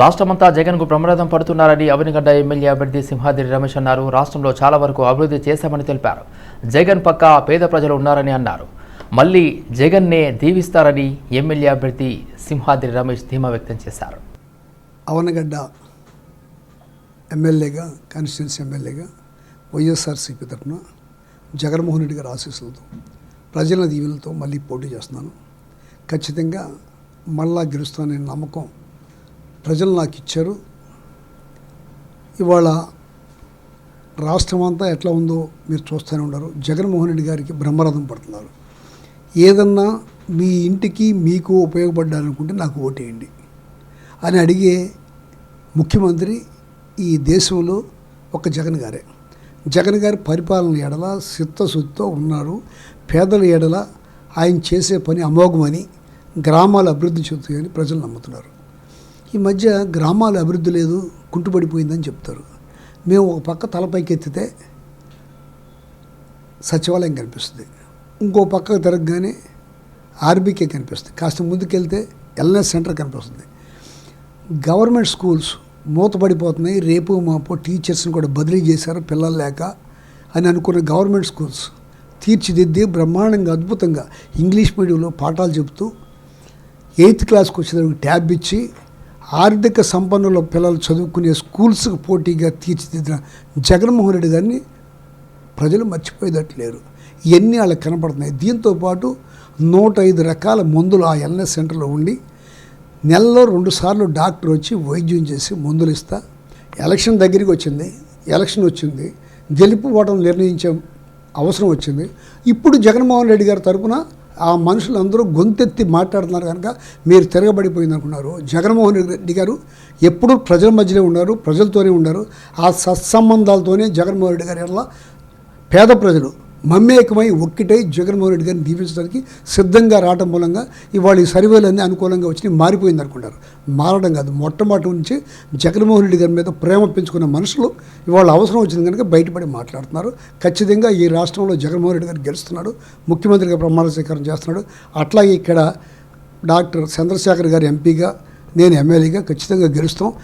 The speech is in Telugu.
రాష్ట్రమంతా జగన్కు ప్రమాదం పడుతున్నారని అవనిగడ్డ ఎమ్మెల్యే అభ్యర్థి సింహాద్రి రమేష్ అన్నారు. రాష్ట్రంలో చాలా వరకు అభివృద్ధి చేశామని తెలిపారు. జగన్ పక్క పేద ప్రజలు ఉన్నారని అన్నారు. మళ్ళీ జగన్నే దీవిస్తారని ఎమ్మెల్యే అభ్యర్థి సింహాద్రి రమేష్ ధీమా వ్యక్తం చేశారు. అవనగడ్డ ఎమ్మెల్యేగా కాన్స్టిట్యున్సీ ఎమ్మెల్యేగా వైఎస్ఆర్సీపీ తరఫున జగన్మోహన్ రెడ్డి గారి ఆశీస్సులతో ప్రజల దీవెనలతో మళ్ళీ పోటీ చేస్తున్నాను. ఖచ్చితంగా మళ్ళా గెలుస్తాననే నమ్మకం ప్రజలు నాకు ఇచ్చారు. ఇవాళ రాష్ట్రం అంతా ఎట్లా ఉందో మీరు చూస్తూనే ఉన్నారు జగన్మోహన్ రెడ్డి గారికి బ్రహ్మరథం పడుతున్నారు. ఏదన్నా మీ ఇంటికి మీకు ఉపయోగపడ్డాలనుకుంటే నాకు ఓటేయండి అని అడిగే ముఖ్యమంత్రి ఈ దేశంలో ఒక జగన్ గారే. జగన్ గారి పరిపాలన ఎడల చిత్తశుద్ధితో ఉన్నారు. పేదల ఎడల ఆయన చేసే పని అమోఘమని గ్రామాలు అభివృద్ధి చెందుతాయని ప్రజలు నమ్ముతున్నారు. ఈ మధ్య గ్రామాలు అభివృద్ధి లేదు కుంటుపడిపోయిందని చెప్తారు. మేము ఒక పక్క తలపైకి ఎత్తితే సచివాలయం కనిపిస్తుంది. ఇంకో పక్కకు తిరగగానే ఆర్బీకే కనిపిస్తుంది. కాస్త ముందుకెళ్తే ఎల్ఎస్ సెంటర్ కనిపిస్తుంది. గవర్నమెంట్ స్కూల్స్ మూతపడిపోతున్నాయి. రేపు మాపు టీచర్స్ని కూడా బదిలీ చేశారు పిల్లలు లేక అని అనుకున్న గవర్నమెంట్ స్కూల్స్ తీర్చిదిద్ది బ్రహ్మాండంగా అద్భుతంగా ఇంగ్లీష్ మీడియంలో పాఠాలు చెబుతూ ఎయిత్ క్లాస్కి వచ్చేదానికి ట్యాబ్ ఇచ్చి ఆర్థిక సంపన్నుల పిల్లలు చదువుకునే స్కూల్స్కి పోటీగా తీర్చిదిద్దిన జగన్మోహన్ రెడ్డి గారిని ప్రజలు మర్చిపోయేటట్టు లేరు ఇవన్నీ వాళ్ళకి కనపడుతున్నాయి? దీంతో పాటు నూట ఐదు రకాల మందులు ఆ ఎల్ఎస్ సెంటర్లో ఉండి నెలలో రెండుసార్లు డాక్టర్ వచ్చి వైద్యం చేసి మందులు ఇస్తా. ఎలక్షన్ దగ్గరికి వచ్చింది. ఎలక్షన్ వచ్చింది. గెలుపు ఓటం నిర్ణయించే అవసరం వచ్చింది. ఇప్పుడు జగన్మోహన్ రెడ్డి గారి తరపున ఆ మనుషులందరూ గొంతెత్తి మాట్లాడుతున్నారు కనుక మీరు తిరగబడిపోయింది అనుకున్నారు జగన్మోహన్ రెడ్డి గారు ఎప్పుడూ ప్రజల మధ్యలో ఉన్నారు ప్రజలతోనే ఉన్నారు. ఆ సత్సంబంధాలతోనే జగన్మోహన్ రెడ్డి గారి వల్ల పేద ప్రజలు మమ్మేకమై ఒక్కటై జగన్మోహన్ రెడ్డి గారిని దీవించడానికి సిద్ధంగా రావడం మూలంగా ఇవాళ ఈ సర్వేలు అన్నీ అనుకూలంగా వచ్చి మారిపోయింది అనుకుంటారు. మారడం కాదు మొట్టమొదటి నుంచి జగన్మోహన్ రెడ్డి గారి మీద ప్రేమ పెంచుకున్న మనుషులు ఇవాళ అవసరం వచ్చింది కనుక బయటపడి మాట్లాడుతున్నారు. ఖచ్చితంగా ఈ రాష్ట్రంలో జగన్మోహన్ రెడ్డి గారు గెలుస్తున్నాడు ముఖ్యమంత్రిగా ప్రమాణ స్వీకారం చేస్తున్నాడు. అట్లాగే ఇక్కడ డాక్టర్ చంద్రశేఖర్ గారు ఎంపీగా నేను ఎమ్మెల్యేగా ఖచ్చితంగా గెలుస్తాం.